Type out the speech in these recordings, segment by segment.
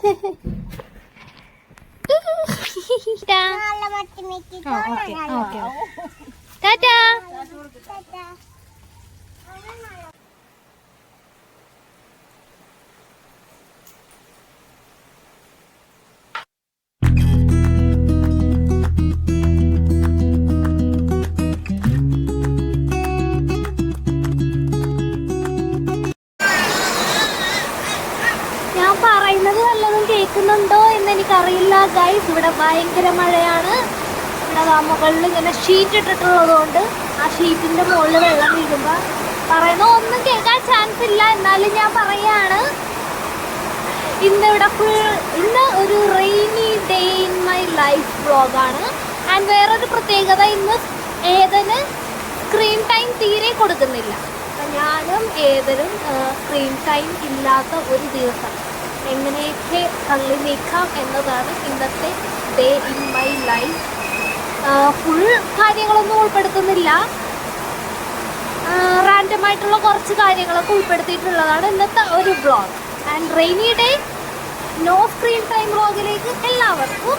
ടാറ്റാ ഇവിടെ ഭയങ്കര മഴയാണ്. ഇവിടെ മുകളിൽ ഇങ്ങനെ ഷീറ്റ് ഇട്ടിട്ടുള്ളത് കൊണ്ട് ആ ഷീറ്റിന്റെ മുകളിൽ വെള്ളം വീഴുമ്പോൾ പറയുന്ന ഒന്നും കേൾക്കാൻ ചാൻസ് ഇല്ല. എന്നാലും ഞാൻ പറയാണ് ഇന്ന് ഇവിടെ ഫുൾ ഇന്ന് ഒരു rainy day in my life വ്ളോഗാണ് ആൻഡ് വേറൊരു പ്രത്യേകത ഇന്ന് ഏതന് സ്ക്രീൻ ടൈം തീരെ കൊടുക്കുന്നില്ല. ഞാനും ഏതനും സ്ക്രീൻ ടൈം ഇല്ലാത്ത ഒരു ദിവസം. എങ്ങനെയൊക്കെ തള്ളി നീക്കാം എന്നതാണ് ഇന്നത്തെ day in my life full കാര്യങ്ങളൊന്നും ഉൾപ്പെടുത്തുന്നില്ല. റാൻഡമായിട്ടുള്ള കുറച്ച് കാര്യങ്ങളൊക്കെ ഉൾപ്പെടുത്തിയിട്ടുള്ളതാണ് ഇന്നത്തെ ഒരു blog and rainy day no screen time ബ്ലോഗിലേക്ക് എല്ലാവർക്കും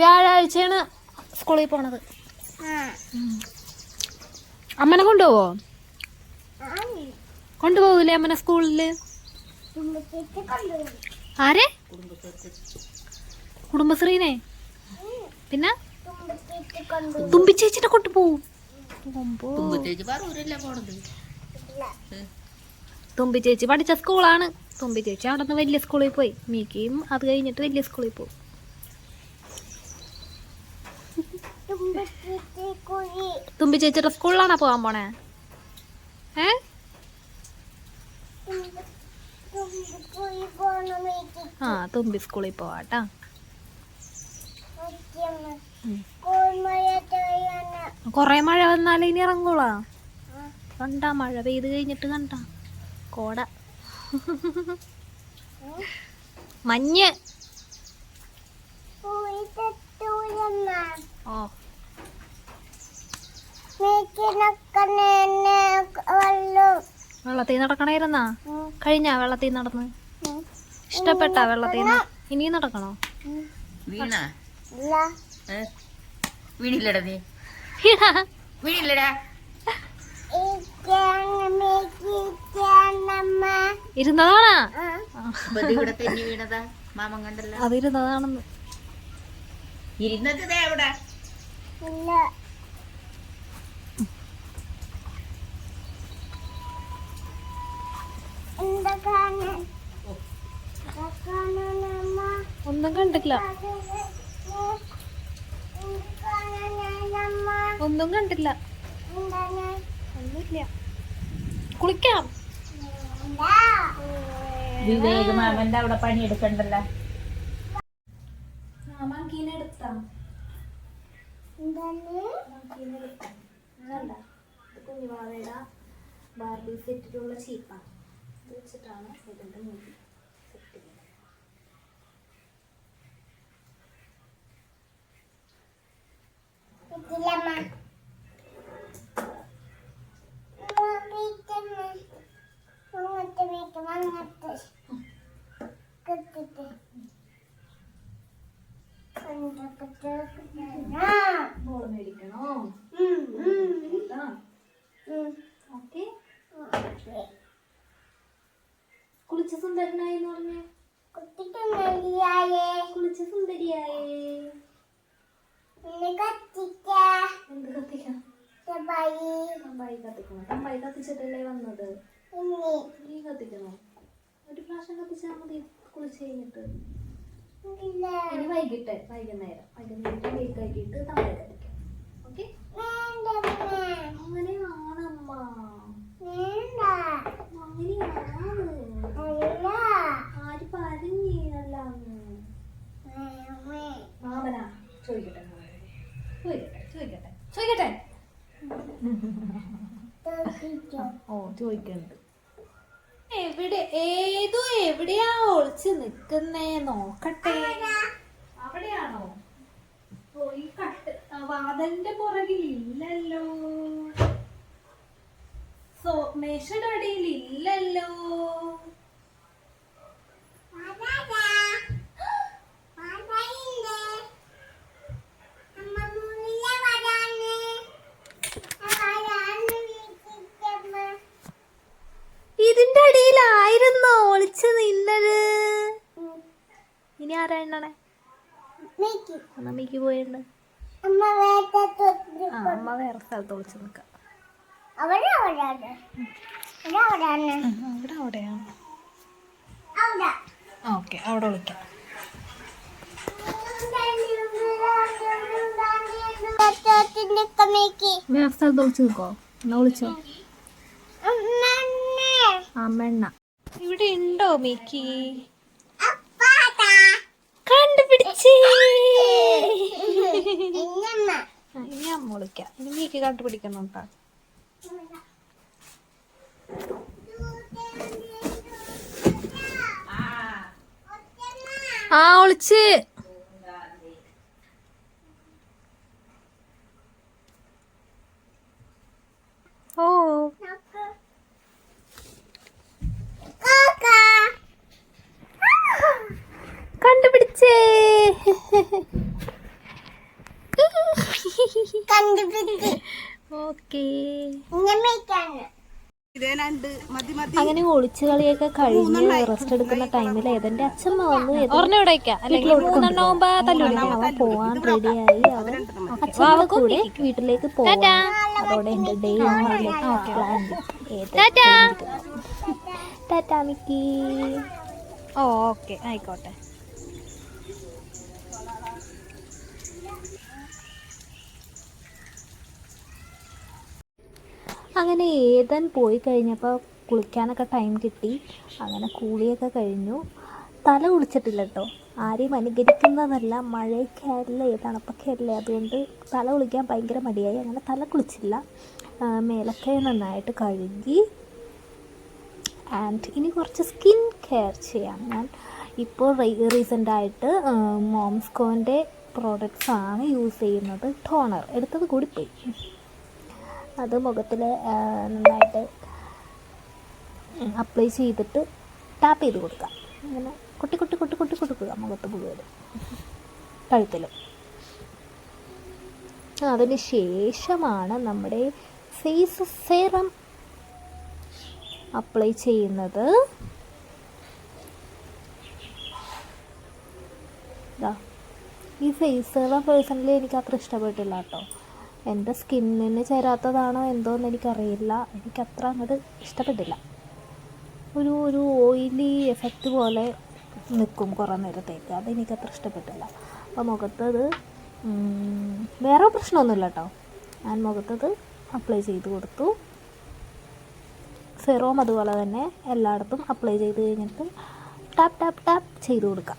വ്യാഴാഴ്ചയാണ് സ്കൂളിൽ പോണത്. അമ്മനെ കൊണ്ടുപോവോ? കൊണ്ടുപോകൂലേ അമ്മനെ സ്കൂളിൽ? ആരെ? കുടുംബശ്രീനെ? പിന്നെ? തുമ്പി ചേച്ചിനെ കൊണ്ടുപോകും തുമ്പി ചേച്ചി പഠിച്ച സ്കൂളാണ്. തുമ്പി ചേച്ചി അവിടെ നിന്ന് വലിയ സ്കൂളിൽ പോയി. മീക്കിയും അത് കഴിഞ്ഞിട്ട് വലിയ സ്കൂളിൽ പോകും തുമ്പി ചേച്ചിയുടെ സ്കൂളിലാണോ പോകാൻ പോണേ? ഏ? ആ തുമ്പി സ്കൂളിൽ പോവാട്ടാ. കൊറേ മഴ വന്നാലേ ഇനി ഇറങ്ങൂളാ കണ്ട മഴ പെയ്ത് കഴിഞ്ഞിട്ട് കണ്ട. കോട. മഞ്ഞ്. ഓ. വെള്ളത്തിൽ നടക്കണായിരുന്നാ കഴിഞ്ഞ വെള്ളത്തിൽ നടന്ന്? ഇഷ്ടപ്പെട്ട വെള്ളത്തിൽ ഇനിയും നടക്കണോ? വീണില്ലടാ വീണില്ലടാ. ഇരുന്നതാണാ? അതിരുന്നതാണെന്ന്. ഇരുന്നത് എവിടെ ഒന്നും കണ്ടില്ല ഒന്നും കണ്ടില്ല ഒന്നുമില്ല. കുളിക്കാം. വിവേക് മാമന്റെ അവിടെ പണി പണിയെടുക്കണ്ടല്ലോ കുഞ്ഞുവാവയുടെ ബാർബി സെറ്റിലുള്ള ചീപ്പാണ് വെച്ചിട്ടാണ് ഇതിന്റെ മുടി സെറ്റ് ചെയ്യുന്നത് ബോൾ മേടിക്കണോ? ഓക്കെ. കുളിച്ച സുന്ദരനായി എന്ന് പറഞ്ഞേ. കുളിച്ച സുന്ദരിയായേ. എന്ത് കത്തിക്കണം തമ്പായി കത്തിക്കണം. തമ്പായി കത്തിച്ചിട്ടല്ലേ വന്നത്? നീ കത്തിക്കണോ. ഒരു പ്രാവശ്യം കത്തിച്ചാൽ മതി കുളിച്ച് കഴിഞ്ഞിട്ട്. ഇനി വൈകിട്ട് വൈകുന്നേരം. വൈകുന്നേരം കേക്ക് ആക്കിയിട്ട് തമ്പായി കത്തിക്കാം. ഓക്കെ അങ്ങനെയാണമ്മ. അങ്ങനെയാണ്? ആര് പറഞ്ഞല്ലാന്ന് മാമനാ? ചോദിക്കട്ടെ ചോദിക്കട്ടെ ചോദിക്കട്ടെ. ചോദിക്കട്ടെ. ഓ എവിടെ ഏതോ എവിടെയാ ഒളിച്ച് നിക്കുന്നേ നോക്കട്ടെ. അവിടെയാണോ? ഈ കട്ട് വാതിലിന്റെ പുറകിൽ ഇല്ലല്ലോ. സോമേഷയുടെ അടിയിൽ ഇല്ലല്ലോ. അടിയിലായിരുന്നോ ഒളിച്ച് നിന്നത്. ഇനി ആരാ അമ്മയ്ക്ക്. ആ അമ്മ വേറെ സ്ഥലത്ത് ഒളിച്ച് നിൽക്കാം അവിടെ അവിടെയാണ് ഓക്കെ അവിടെ വിളിക്കാം വേറെ സ്ഥലത്ത് ഒളിച്ച് നിൽക്കോ എന്നാ വിളിച്ചോ അമ്മണ്ണ ഇവിടെ ഉണ്ടോ മിക്കി കണ്ടുപിടിച്ചേ. അമ്മ വിളിക്കാം. മിക്കി കണ്ടുപിടിക്കണം കേട്ടോ ആ ഒളിച്ച് ഓ കണ്ടുപിടിച്ചേ. ഓക്കേ. അങ്ങനെ ഒളിച്ചു കളിയൊക്കെ കഴിഞ്ഞ് റെസ്റ്റ് എടുക്കുന്ന ടൈമിൽ ഏതെന്റെ അച്ഛമ്മ വന്നു അവൻ പോവാൻ റെഡിയായി. അവൻ അച്ഛമ്മ കൂടെ വീട്ടിലേക്ക് പോവാം. അതോടെ എന്റെ day plan tata. Mickey. Okay. ആയിക്കോട്ടെ. അങ്ങനെ ഏതൻ പോയി കഴിഞ്ഞപ്പോൾ കുളിക്കാനൊക്കെ ടൈം കിട്ടി. അങ്ങനെ കൂളിയൊക്കെ കഴിഞ്ഞു. തല കുളിച്ചിട്ടില്ല കേട്ടോ ആരെയും അനുകരിക്കുന്നതല്ല. മഴയൊക്കെ തണുപ്പൊക്കെയല്ലേ അതുകൊണ്ട് തല കുളിക്കാൻ ഭയങ്കര മടിയായി. അങ്ങനെ തല കുളിച്ചില്ല. മേലൊക്കെ നന്നായിട്ട് കഴുകി. ആൻഡ് ഇനി കുറച്ച് സ്കിൻ കെയർ ചെയ്യാം. ഞാൻ ഇപ്പോൾ റീസെന്റായിട്ട് മോംസ്കോന്റെ പ്രോഡക്റ്റ്സാണ് യൂസ് ചെയ്യുന്നത്. ടോണർ എടുത്തത് കൂടിപ്പോയി. അത് മുഖത്തിൽ നന്നായിട്ട് അപ്ലൈ ചെയ്തിട്ട് ടാപ്പ് ചെയ്ത് കൊടുക്കുക. അങ്ങനെ കുട്ടി കുട്ടി കൊട്ടി കൊട്ടി കൊടുക്കുക മുഖത്ത് മുഴുവൻ കഴുത്തിലും. അതിന് ശേഷമാണ് നമ്മുടെ ഫേസ് സെറം അപ്ലൈ ചെയ്യുന്നത്. ഈ ഫേസ് സെറം പേഴ്സണലി എനിക്ക് അത്ര ഇഷ്ടപ്പെട്ടില്ല കേട്ടോ. എന്റെ സ്കിന്നിന് ചേരാത്തതാണോ എന്തോന്ന് എനിക്കറിയില്ല. എനിക്ക് അത്ര അങ്ങോട്ട് ഇഷ്ടപ്പെട്ടില്ല. ഒരു ഒരു ഓയിലി എഫക്റ്റ് പോലെ നിൽക്കും കുറേ നേരത്തേക്ക്. അതെനിക്കത്ര ഇഷ്ടപ്പെട്ടില്ല. അപ്പോൾ മുഖത്തത് വേറെ പ്രശ്നമൊന്നുമില്ല കേട്ടോ ഞാൻ മുഖത്തത് അപ്ലൈ ചെയ്ത് കൊടുത്തു. സെറോം അതുപോലെ തന്നെ എല്ലായിടത്തും അപ്ലൈ ചെയ്ത് കഴിഞ്ഞിട്ട് ടാപ്പ് ടാപ്പ് ടാപ്പ് ചെയ്ത് കൊടുക്കാം.